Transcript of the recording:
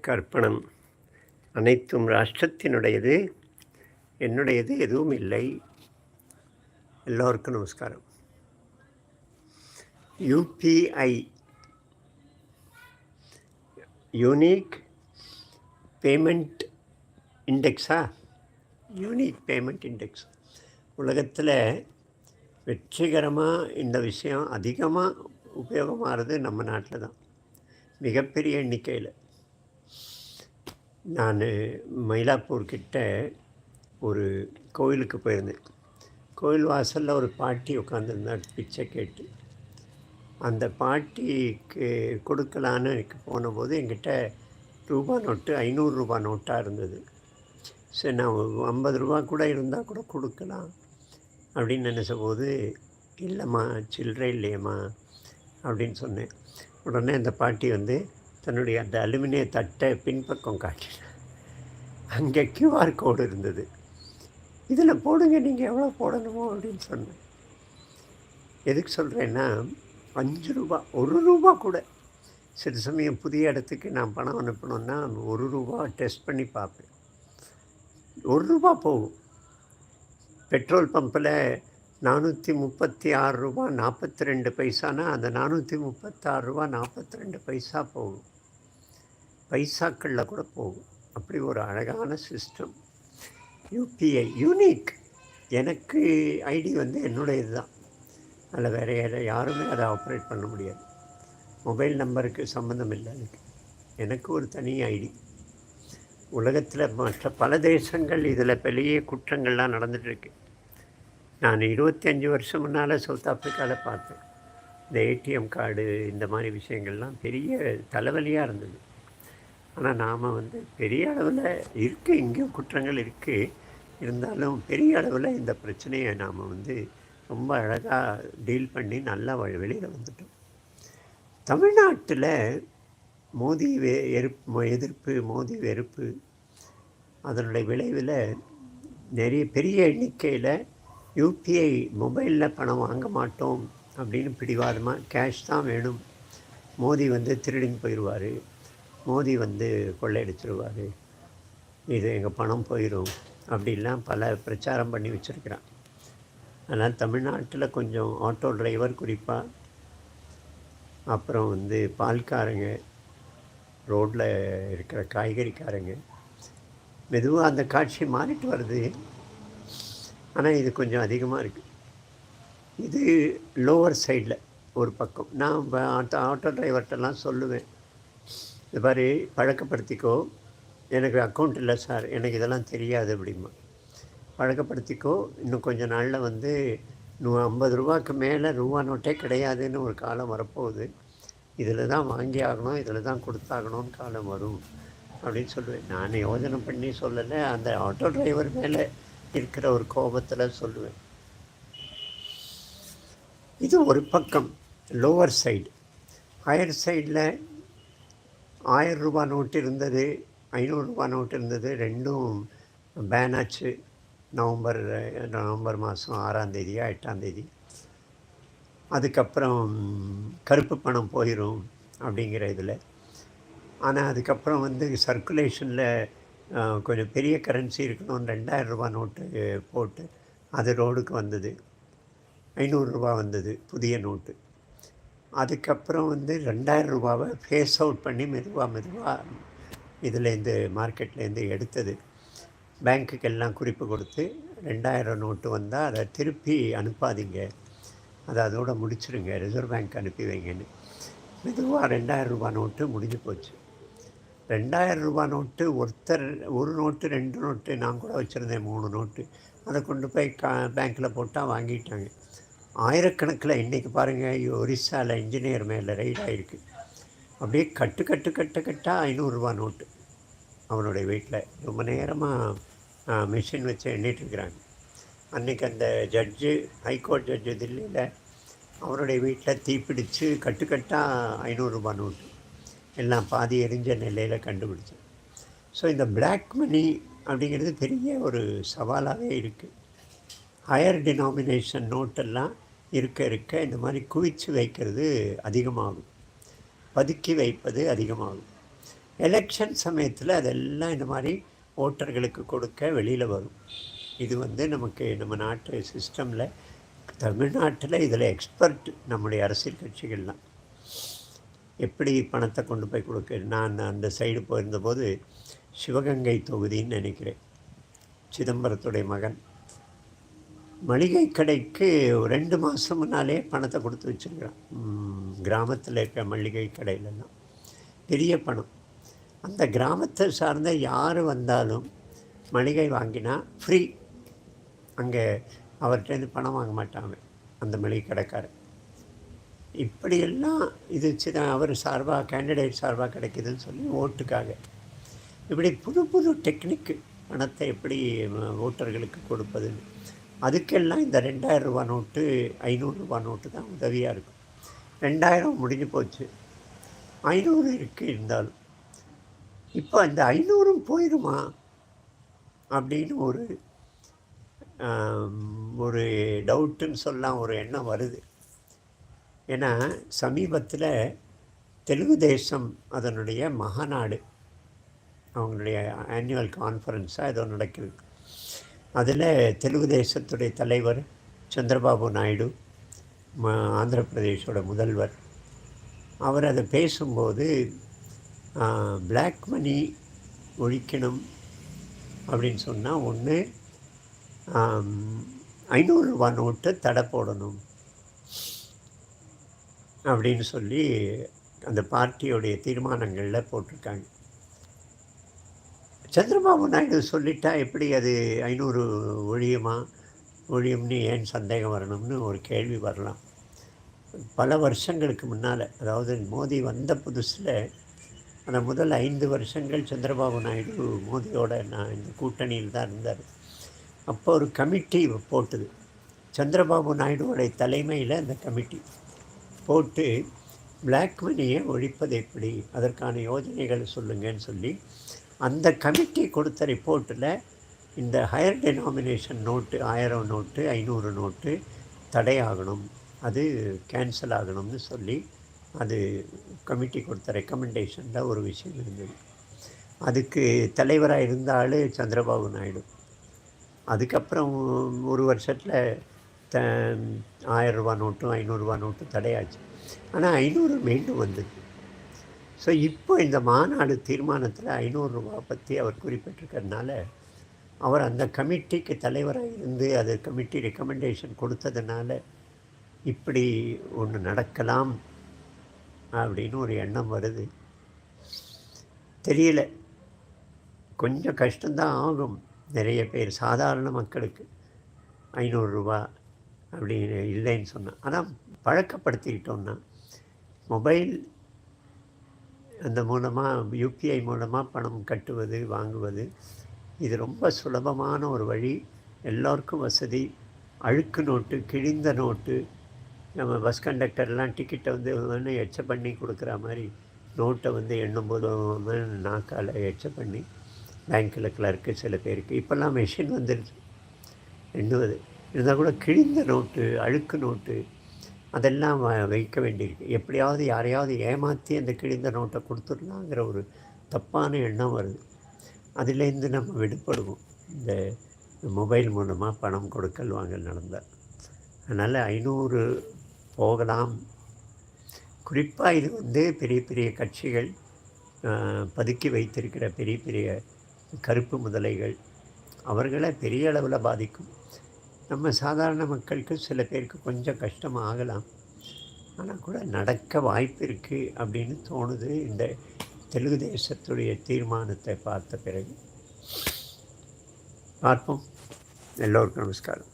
கற்பணம் அர்ப்பணம். அனைத்தும் ராஷ்டிரத்தினுடையது என்னுடையது எதுவும் இல்லை. எல்லோருக்கும் நமஸ்காரம். யூபிஐ யூனிக் பேமெண்ட் இண்டெக்ஸா யூனிக் பேமெண்ட் இண்டெக்ஸ் உலகத்தில் வெற்றிகரமாக இந்த விஷயம் அதிகமாக உபயோகமாகிறது நம்ம நாட்டில் தான். மிகப்பெரிய எண்ணிக்கையில். நான் மயிலாப்பூர் கிட்ட ஒரு கோயிலுக்கு போயிருந்தேன். கோயில் வாசலில் ஒரு பாட்டி உட்காந்துருந்தார் பிச்சை கேட்டு. அந்த பாட்டிக்கு கொடுக்கலான்னு எனக்கு போனபோது என்கிட்ட ரூபா நோட்டு ஐநூறுரூபா நோட்டாக இருந்தது. சரி நான் ஐம்பது ரூபா கூட இருந்தால் கூட கொடுக்கலாம் அப்படின்னு நினச்சபோது இல்லைம்மா சில்லறை இல்லையம்மா அப்படின்னு சொன்னேன். உடனே அந்த பாட்டி வந்து தன்னுடைய அந்த அலுமினிய தட்டை பின்பக்கம் காட்டினார். அங்கே கியூஆர் கோடு இருந்தது. இதில் போடுங்க நீங்கள் எவ்வளோ போடணுமோ அப்படின்னு சொன்னேன். எதுக்கு சொல்கிறேன்னா அஞ்சு ரூபா ஒரு ரூபா கூட. சில சமயம் புதிய இடத்துக்கு நான் பணம் அனுப்பணுன்னா ஒரு ரூபா டெஸ்ட் பண்ணி பார்ப்பேன். ஒரு ரூபா போகும். பெட்ரோல் பம்பில் நானூற்றி முப்பத்தி ஆறு ரூபா நாற்பத்தி ரெண்டு பைசானா அந்த நானூற்றி முப்பத்தாறு ரூபா நாற்பத்தி ரெண்டு பைசா போகும். பைசாக்களில் கூட போகும். அப்படி ஒரு அழகான சிஸ்டம் யூபிஐ யூனிக் எனக்கு ஐடி வந்து என்னுடையது தான் அதில் வேறு யார- யாருமே அதை ஆப்ரேட் பண்ண முடியாது. மொபைல் நம்பருக்கு சம்மந்தம் இல்லை எனக்கு எனக்கு ஒரு தனி ஐடி உலகத்தில் மற்ற பல தேசங்கள் இதில் பெரிய குற்றங்கள்லாம் நடந்துகிட்ருக்கு நான் இருபத்தி அஞ்சு வருஷம் முன்னால் சவுத் ஆப்பிரிக்காவில் பார்த்தேன். இந்த ஏடிஎம் கார்டு இந்த மாதிரி விஷயங்கள்லாம் பெரிய தலைவலியாக இருந்தது. ஆனால் நாம் வந்து பெரிய அளவில் இருக்குது இங்கேயும் குற்றங்கள் இருக்குது இருந்தாலும் பெரிய அளவில் இந்த பிரச்சனையை நாம் வந்து ரொம்ப அழகாக டீல் பண்ணி நல்லா வெளியில் வந்துட்டோம். தமிழ்நாட்டில் மோதி வே எதிர்ப்பு எதிர்ப்பு மோதி வெறுப்பு அதனுடைய விளைவில் நிறைய பெரிய எண்ணிக்கையில் யூபிஐ மொபைலில் பணம் வாங்க மாட்டோம் அப்படின்னு பிடிவாதமாக கேஷ் தான் வேணும். மோதி வந்து திருடின்னு போயிடுவார் மோதி வந்து கொள்ளையடிச்சிருவார். இது எங்கள் பணம் போயிடும் அப்படின்லாம் பல பிரச்சாரம் பண்ணி வச்சுருக்கிறான். ஆனால் தமிழ்நாட்டில் கொஞ்சம் ஆட்டோ டிரைவர் குறிப்பாக அப்புறம் வந்து பால்காரங்க ரோட்டில் இருக்கிற காய்கறிக்காரங்க மெதுவாக அந்த காட்சி மாறிட்டு வருது. ஆனால் இது கொஞ்சம் அதிகமாக இருக்குது இது லோவர் சைடில் ஒரு பக்கம். நான் ஆட்டோ ஆட்டோ டிரைவர்கிட்டலாம் சொல்லுவேன். இந்த மாதிரி பழக்கப்படுத்திக்கோ. எனக்கு அக்கௌண்ட் இல்லை சார். எனக்கு இதெல்லாம் தெரியாது அப்படிமா. பழக்கப்படுத்திக்கோ. இன்னும் கொஞ்ச நாளில் வந்து நூ ஐம்பது ரூபாய்க்கு மேலே ரூபா நோட்டே கிடையாதுன்னு ஒரு காலம் வரப்போகுது. இதில் தான் வாங்கி ஆகணும். இதில் தான் கொடுத்தாகணும்னு காலம் வரும் அப்படின்னு சொல்லுவேன். நான் யோஜனை பண்ணி சொல்லலை. அந்த ஆட்டோ டிரைவர் மேலே இருக்கிற ஒரு கோபத்தில் சொல்லுவேன். இது ஒரு பக்கம் லோவர் சைடு ஹையர் சைடில் ஆயிரம் ரூபா நோட்டு இருந்தது ஐநூறுரூபா நோட்டு இருந்தது ரெண்டும் பேன் ஆச்சு. நவம்பர் நவம்பர் மாதம் ஆறாந்தேதியா எட்டாந்தேதி அதுக்கப்புறம் கருப்பு பணம் போயிடும் அப்படிங்கிற இதில். ஆனால் அதுக்கப்புறம் வந்து சர்க்குலேஷனில் கொஞ்சம் பெரிய கரன்சி இருக்கணும் ரெண்டாயிரம் ரூபா நோட்டு போட்டு அது ரோடுக்கு வந்தது. ஐநூறுரூபா வந்தது புதிய நோட்டு. அதுக்கப்புறம் வந்து ரெண்டாயிரம் ரூபாவை ஃபேஸ் அவுட் பண்ணி மெதுவாக மெதுவாக இதுலேருந்து மார்க்கெட்லேருந்து எடுத்தது. பேங்க்குக்கு எல்லாம் குறிப்பு கொடுத்து ரெண்டாயிரம் நோட்டு வந்தால் அதை திருப்பி அனுப்பாதீங்க. அதை அதோட முடிச்சிடுங்க ரிசர்வ் பேங்க் அனுப்பி வைங்கன்னு. மெதுவாக ரெண்டாயிரம் ரூபா நோட்டு முடிஞ்சு போச்சு. ரெண்டாயிரம் ரூபா நோட்டு ஒருத்தர் ஒரு நோட்டு ரெண்டு நோட்டு நான் கூட வச்சுருந்தேன் மூணு நோட்டு அதை கொண்டு போய் கா பேங்க்கில் போட்டால் வாங்கிட்டாங்க. ஆயிரக்கணக்கில் இன்றைக்கி பாருங்கள் ஒரிசாவில் இன்ஜினியர் மேலே ரைட் ஆகிருக்கு அப்படியே கட்டு கட்டு கட்டு கட்டாக ஐநூறுரூவா நோட்டு அவனுடைய வீட்டில் ரொம்ப நேரமாக மிஷின் வச்சு எண்ணிட்டுருக்குறாங்க அன்றைக்கி அந்த ஜட்ஜு ஹைகோர்ட் ஜட்ஜு தில்லியில் அவருடைய வீட்டில் தீப்பிடித்து கட்டுக்கட்டாக ஐநூறுரூபா நோட்டு எல்லாம் பாதி எரிஞ்ச நிலையில் கண்டுபிடிச்சேன் ஸோ இந்த பிளாக் மணி அப்படிங்கிறது பெரிய ஒரு சவாலாகவே இருக்குது ஹையர் டினாமினேஷன் நோட்டெல்லாம் இருக்க இருக்க இந்த மாதிரி குவிச்சு வைக்கிறது அதிகமாகும். பதுக்கி வைப்பது அதிகமாகும். எலெக்ஷன் சமயத்தில் அதெல்லாம் இந்த மாதிரி ஓட்டர்களுக்கு கொடுக்க வெளியில் வரும். இது வந்து நமக்கு நம்ம நாட்டு சிஸ்டமில் தமிழ்நாட்டில் இதில் எக்ஸ்பர்ட் நம்முடைய அரசியல் கட்சிகள்லாம் எப்படி பணத்தை கொண்டு போய் கொடுக்க நான் அந்த சைடு போயிருந்தபோது சிவகங்கை தொகுதின்னு நினைக்கிறேன். சிதம்பரத்துடைய மகன். மளிகை கடைக்கு ரெண்டு மாதம் முன்னாலே பணத்தை கொடுத்து வச்சுருக்கிறான். கிராமத்தில் இருக்க மளிகை கடையிலலாம் பெரிய பணம். அந்த கிராமத்தை சார்ந்த யார் வந்தாலும் மளிகை வாங்கினா ஃப்ரீ அங்கே அவர்கிட்டருந்து பணம் வாங்க மாட்டாங்க அந்த மளிகை கடைக்காரர் இப்படியெல்லாம் இது சின்ன அவர் சார்பாக கேண்டிடேட் சார்பாக கிடைக்குதுன்னு சொல்லி ஓட்டுக்காக. இப்படி புது புது டெக்னிக்கு பணத்தை எப்படி ஓட்டர்களுக்கு கொடுப்பதுன்னு. அதுக்கெல்லாம் இந்த ரெண்டாயிரம் ரூபா நோட்டு ஐநூறுரூவா நோட்டு தான் உதவியாக இருக்கும். ரெண்டாயிரம் முடிஞ்சு போச்சு. ஐநூறு இருக்குது இருந்தாலும். இப்போ இந்த ஐநூறும் போயிடுமா அப்படின்னு ஒரு ஒரு டவுட்டுன்னு சொல்லலாம் ஒரு எண்ணம் வருது. ஏன்னா சமீபத்தில் தெலுங்கு தேசம் அதனுடைய மகாநாடு அவங்களுடைய ஆனுவல் கான்ஃபரன்ஸாக ஏதோ நடக்குது. அதில் தெலுங்கு தேசத்துடைய தலைவர் சந்திரபாபு நாயுடு ஆந்திர பிரதேஷோட முதல்வர். அவர் அதை பேசும்போது பிளாக் மணி ஒழிக்கணும் அப்படின்னு சொன்னால் ஒன்று ஐநூறுரூவா நோட்டு தடை போடணும் அப்படின்னு சொல்லி அந்த பார்ட்டியோடைய தீர்மானங்களில் போட்டிருக்காங்க. சந்திரபாபு நாயுடு சொல்லிட்டா எப்படி அது ஐநூறு ஒழியுமா? ஒழியும்னு ஏன் சந்தேகம் வரணும்னு ஒரு கேள்வி வரலாம். பல வருஷங்களுக்கு முன்னால் அதாவது மோடி வந்த புதுசில் அந்த முதல் ஐந்து வருஷங்கள் சந்திரபாபு நாயுடு மோடியோட நான் இந்த கூட்டணியில் தான் இருந்தார். அப்போ ஒரு கமிட்டி போட்டுது. சந்திரபாபு நாயுடுவோடைய தலைமையில் அந்த கமிட்டி போட்டு பிளாக் மணியை ஒழிப்பது எப்படி? அதற்கான யோஜனைகளை சொல்லுங்கன்னு சொல்லி அந்த கமிட்டி கொடுத்த ரிப்போர்ட்டில் இந்த ஹையர் டெனாமினேஷன் நோட்டு ஆயிரம் நோட்டு ஐநூறு நோட்டு தடையாகணும். அது கேன்சல் ஆகணும்னு சொல்லி அது கமிட்டி கொடுத்த ரெக்கமெண்டேஷனில் ஒரு விஷயம் இருந்தது. அதுக்கு தலைவராக இருந்தாலும் சந்திரபாபு நாயுடு. அதுக்கப்புறம் ஒரு வருஷத்தில் த ஆயிரரூபா நோட்டும் ஐநூறுரூவா நோட்டும் தடையாச்சு. ஆனால் ஐநூறு மீண்டும் வந்தது ஸோ இப்போ இந்த மாநாடு தீர்மானத்தில் ஐநூறுரூவா பற்றி அவர் குறிப்பிட்டிருக்கிறதுனால அவர் அந்த கமிட்டிக்கு தலைவராக இருந்து அது கமிட்டி ரெக்கமெண்டேஷன் கொடுத்ததுனால இப்படி ஒன்று நடக்கலாம் அப்படின்னு ஒரு எண்ணம் வருது. தெரியல. கொஞ்சம் கஷ்டம்தான் ஆகும். நிறைய பேர் சாதாரண மக்களுக்கு ஐநூறுரூவா அப்படின்னு இல்லைன்னு சொன்னால் ஆனால் பழக்கப்படுத்திக்கிட்டோன்னா மொபைல் அந்த மூலமாக யூபிஐ மூலமாக பணம் கட்டுவது வாங்குவது இது ரொம்ப சுலபமான ஒரு வழி. எல்லோருக்கும் வசதி. அழுக்கு நோட்டு கிழிந்த நோட்டு. நம்ம பஸ் கண்டக்டர்லாம் டிக்கெட்டை வந்து எச்ச பண்ணி கொடுக்குற மாதிரி நோட்டை வந்து எண்ணும்போது நாக்கால் எச்ச பண்ணி பேங்க்கில் கிளர்க்கு சில பேருக்கு. இப்போல்லாம் மெஷின் வந்துடுச்சு எண்ணுவது. இருந்தால் கூட கிழிந்த நோட்டு அழுக்கு நோட்டு அதெல்லாம் வைக்க வேண்டியிருக்கு. எப்படியாவது யாரையாவது ஏமாற்றி அந்த கிழிந்த நோட்டை கொடுத்துடலாங்கிற ஒரு தப்பான எண்ணம் வருது. அதுலேருந்து நம்ம விடுபடுவோம். இந்த மொபைல் மூலமாக பணம் கொடுக்கல் வாங்கல் நடந்தால் அதனால் ஐநூறு போகலாம். குறிப்பாக இது வந்து பெரிய பெரிய கட்சிகள் பதுக்கி வைத்திருக்கிற பெரிய பெரிய கருப்பு முதலைகள் அவர்களை பெரிய அளவில் பாதிக்கும். நம்ம சாதாரண மக்களுக்கு சில பேருக்கு கொஞ்சம் கஷ்டமாக ஆகலாம் ஆனால் கூட நடக்க வாய்ப்பு இருக்குது அப்படின்னு தோணுது. இந்த தெலுங்கு தேசத்துடைய தீர்மானத்தை பார்த்த பிறகு. பார்ப்போம். எல்லோருக்கும் நமஸ்காரம்.